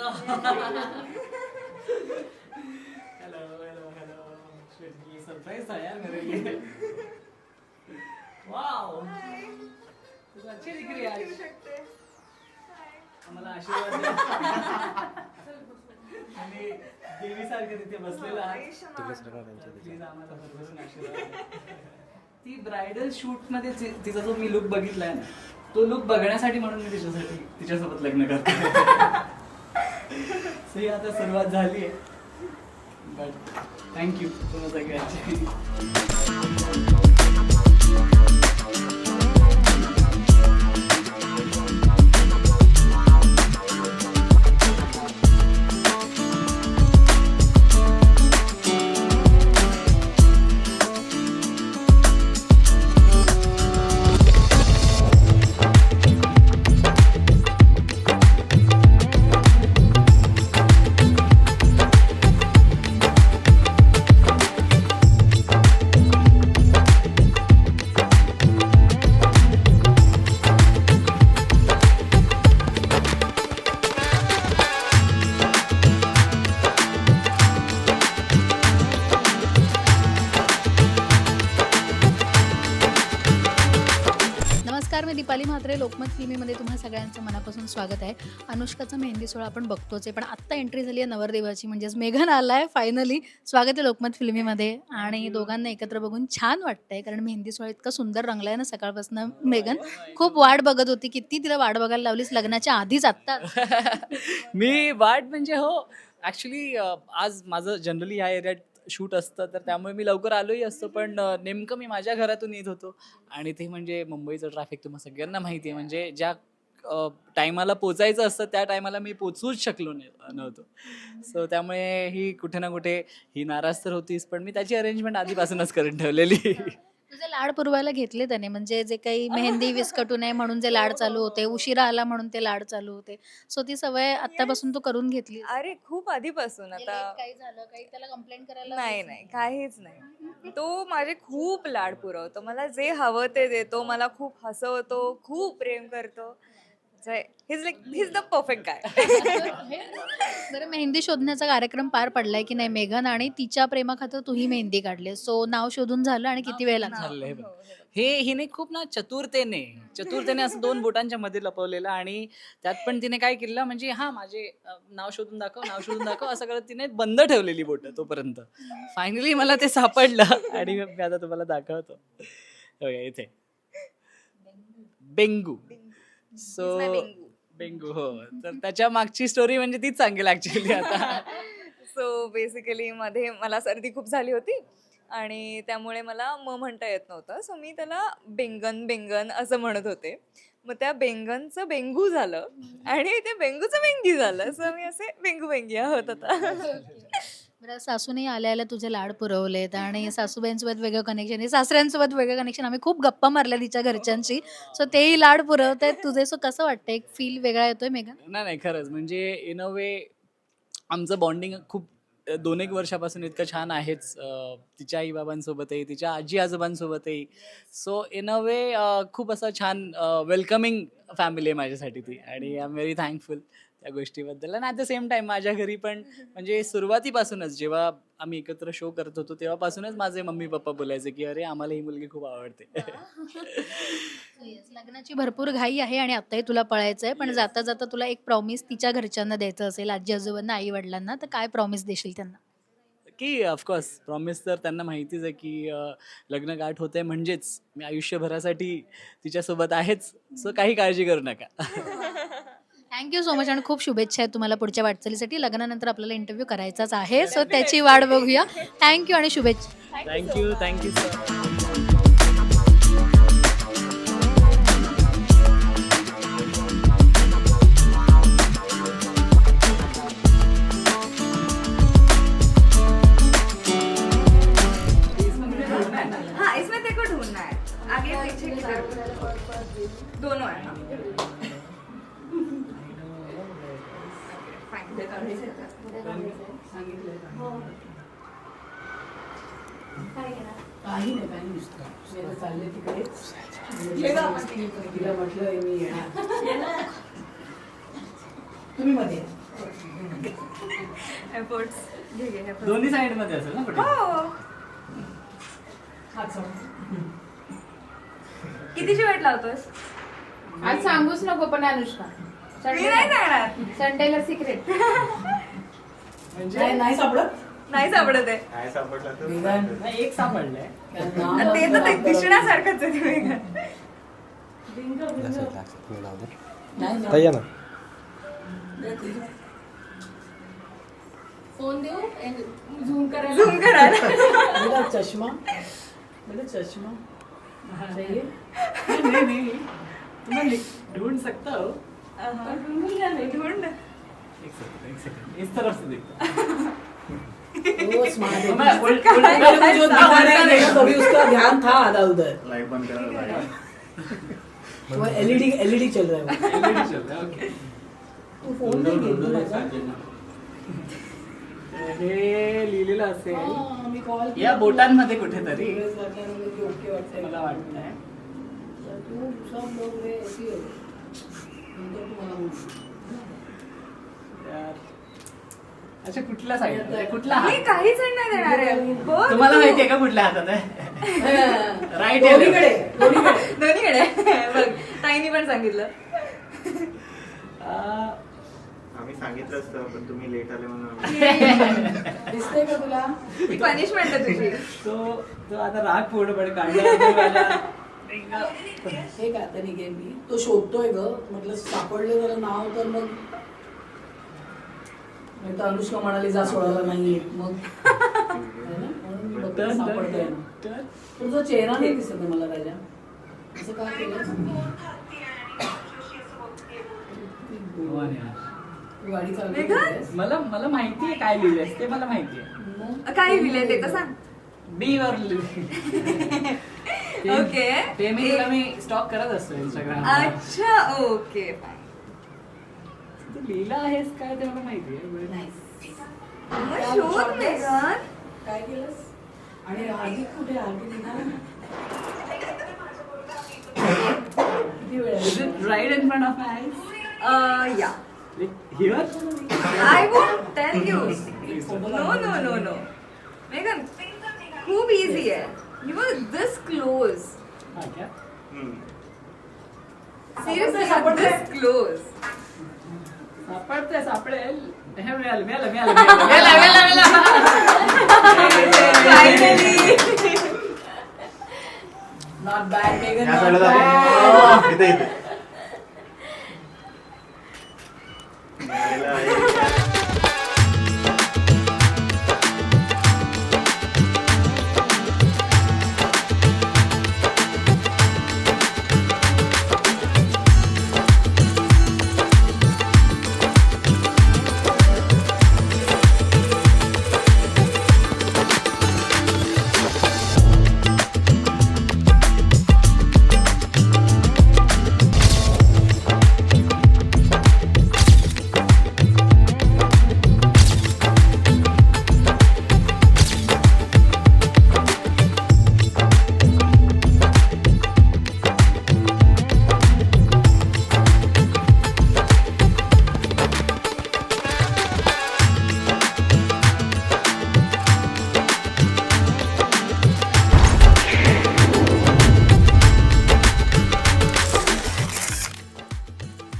Hello hello hello sweetly surprise था यार मेरे लिए वाओ तू अच्छी दिख रही है आज आम्हाला आशीर्वाद द्या. आणि देवीसारखं तिथे बसलेला आहात. प्लीज आम्हाला भरभरून आशीर्वाद द्या. ती ब्रायडल शूटमध्ये ति- तिचा जो मी लुक बघितलाय ना तो लुक बघण्यासाठी म्हणून मी तिच्यासाठी तिच्यासोबत लग्न करतो सही आता सुरुवात झाली आहे. बट थँक्यू तुम्हाला सगळ्यांची. नमस्कार मी दीपाली म्हात्रे. लोकमत फिल्मीमध्ये तुम्हा सगळ्यांचं मनापासून स्वागत आहे. अनुष्काचा मेहंदी सोहळा आपण बघतोच आहे पण आत्ता एंट्री झाली आहे नवरदेवाची म्हणजेच मेघन आला आहे फायनली स्वागत आहे लोकमत फिल्मीमध्ये आणि दोघांना एकत्र बघून छान वाटतंय कारण मेहंदी सोहळा इतका सुंदर रंगलाय ना सकाळपासून. मेघन खूप वाट बघत होती किती तिला वाट बघायला लावलीस लग्नाच्या आधीच आत्ता. मी वाट म्हणजे हो ॲक्च्युली आज माझं जनरली ह्या एरियात शूट असतं तर त्यामुळे मी लवकर आलोही असतो पण नेमकं मी माझ्या घरातून येत होतो. आणि ते म्हणजे मुंबईचं ट्रॅफिक तुम्हाला सगळ्यांना माहिती आहे म्हणजे ज्या टायमाला पोचायचं असतं त्या टायमाला मी पोचूच शकलो नव्हतो. सो त्यामुळे ही कुठे ना कुठे ही नाराज तर होतीच पण मी त्याची अरेंजमेंट आधीपासूनच करून ठेवलेली. तुझे लाड पुरवायला घेतले त्याने म्हणजे जे काही मेहंदी विस्कटू नये म्हणून जे लाड चालू होते उशिरा आला म्हणून ते लाड चालू होते. सो ती सवय आत्तापासून तू करून घेतली अरे खूप आधीपासून आता. काही झालं काही त्याला कंप्लेंट करायला नाही नाही काहीच नाही. तो माझे खूप लाड पुरवतो. मला जे हवं ते देतो मला खूप हसवतो खूप प्रेम करतो. परफेक्ट बरं मेहंदी शोधण्याचा कार्यक्रम पार पडलाय की नाही मेघन आणि तिच्या प्रेमाखातर तूही मेहंदी काढली सो नाव शोधून झालं आणि किती वेळ लागला? झालं हे बघ. हे हिने खूप ना चतुरतेने चतुरतेने असं दोन बोटांच्या मध्ये लपवलेलं आणि त्यात पण तिने काय केलं म्हणजे हा माझे अ, नाव शोधून दाखव नाव शोधून दाखव असं करत तिने बंद ठेवलेली बोट तोपर्यंत. फायनली मला ते सापडलं आणि मी आता तुम्हाला दाखवतो. हे बघा, इथे. बेंगू. सो. बेंगू हो. तर त्याच्या मागची स्टोरी म्हणजे तीच सांगेल ऍक्च्युली आता. सो बेसिकली मध्ये मला सर्दी खूप झाली होती आणि त्यामुळे मला म म्हणता येत नव्हतं. सो मी त्याला बेंगन बेंगन असं म्हणत होते. मग त्या बेंगनचं बेंगू झालं आणि ते बेंगूचं बेंगी झालं. सो मी असे बेंगू बेंगी आहोत आता. बरं सासूने आल्या आल्या तुझे लाड पुरवलेत आणि सासूबाईंसोबत वेगळं कनेक्शन सासऱ्यांसोबत वेगळं कनेक्शन आम्ही खूप गप्पा मारल्या तिच्या घरच्यांशी. सो तेही लाड पुरवत आहेत तुझे सो कसं वाटतं एक फील वेगळा येतोय मेघन? नाही नाही खरंच. म्हणजे इन अ वे आमचं बॉन्डिंग खूप दोन एक वर्षापासून इतकं छान आहेच. तिच्या आईबाबांसोबतही तिच्या आजी आजोबांसोबतही सो इन अ वे खूप असं छान वेलकमिंग फॅमिली आहे माझ्यासाठी ती. आणि आय एम व्हेरी थँकफुल त्या गोष्टीबद्दल. आणि ॲट द सेम टाइम माझ्या घरी पण म्हणजे सुरुवातीपासूनच जेव्हा आम्ही एकत्र शो करत होतो तेव्हापासूनच माझे मम्मी पप्पा बोलायचे की अरे आम्हाला ही मुलगी खूप आवडते. लग्नाची भरपूर घाई आहे आणि आत्ताही तुला पळायचं आहे पण जाता जाता तुला एक प्रॉमिस तिच्या घरच्यांना द्यायचं असेल आजी आजोबांना आई वडिलांना तर काय प्रॉमिस देशील त्यांना? की ऑफकोर्स प्रॉमिस तर त्यांना माहितीच आहे की लग्न गाठ होते म्हणजेच मी आयुष्यभरासाठी तिच्यासोबत आहेच सो काही काळजी करू नका. थँक्यू सो मच आणि खूप शुभेच्छा आहेत तुम्हाला पुढच्या वाटचालीसाठी. लग्नानंतर आपल्याला इंटरव्ह्यू करायचाच आहे. सो त्याची वाट बघूया. थँक्यू आणि शुभेच्छा. थँक्यू थँक्यू काही नाही काही नुसतं चालले तिकडे तिला म्हटलं मी येणार तुम्ही मध्ये. दोन्ही साइडमध्ये असेल ना कुठे हो. कितीची वेट लावतोस आज सांगूच नको पण अनुष्का मी नाही जाणार. संडेला सिक्रेट नाही नाही सापडत? नाही सापडत आहे. काय सापडला तर वेगन. नाही, एक सापडलंय. ते तर ते. दिसण्यासारखंच आहे ते वेगळं. नाही. ताई या ना. फोन देऊ? झूम करायला झूम करा. मेरा चष्मा मेरा चष्मा चाहिए? नहीं ढूंढ सकता हो. ढूंढ एक सेकंड एक सेकंड इस तरफ से देखता वो स्मार्ट है। मैं उल- उल- मेरे को जो दिखा उल्टा नहीं देखा तभी उसका ध्यान था आधा उधर। लाइट बंद करायला लागेल वो एलईडी एलईडी चल रहा है वो. LED चल रहा है, okay. तू फोन नाही घेत ना माझा? हे? लिहिलेलं असेल हा, मी call केला या बोटांमध्ये कुठेतरी वेळेस वाटल्यानंतर की ओके वाटतंय. मला वाटतंय। तर तू सब लोग रे ऐसी हो। नंतर तू मला बोल. यार. अच्छा कुठल्या साईड कुठला मी काहीच नाही देणार आहे तुम्हाला तू. माहितीये का कुठल्या हातात आहे? आहे. दोन्हीकडे दोन्हीकडे. दोन्हीकडे. बघ ताईनी पण सांगितलं. आम्ही सांगितलं असतं पण तुम्ही लेट आले म्हणून आम्ही दिसतंय का तुला? ही पनिशमेंट आहे तुझी. तो तो आता राग पूर्णपणे काढला. हे का आता निघेल मी तो शोधतोय ग म्हटलं सापडले जरा नाव तर मग नाही तर अनुष्का म्हणाली जा सोडायला नाही येत मग है ना? म्हणून मी बघते तर- सापडतोय ना. तुझा चेहरा नाही दिसत आहे मला राजा असं का केलं. तू गाडी चालवते? मला मला माहितीये काय लिहिलंयस ते मला माहितीये मग? काय लिहिलंय ते तर सांग बी वर लिहिलंय. ओके. ते मी तुला मी स्टॉक करत असतो इंस्टाग्राम अच्छा ओके तू लिहिलं आहेस काय ते मला शोध मेघन. काय केलंस? आणि हार्दिक कुठे हार्दिक निघाला? आहे? Right in front of my या here I won't tell you no no no no मेघन खूप इझी आहे. You were this close. Seriously, you were this close. सापडते सापडेल हे मिळालं मिळालं मिळालं मिळालं मिळालं नॉट बॅड मेगन या side ला दाखव. इथे इथे. मिळालेलं आहे.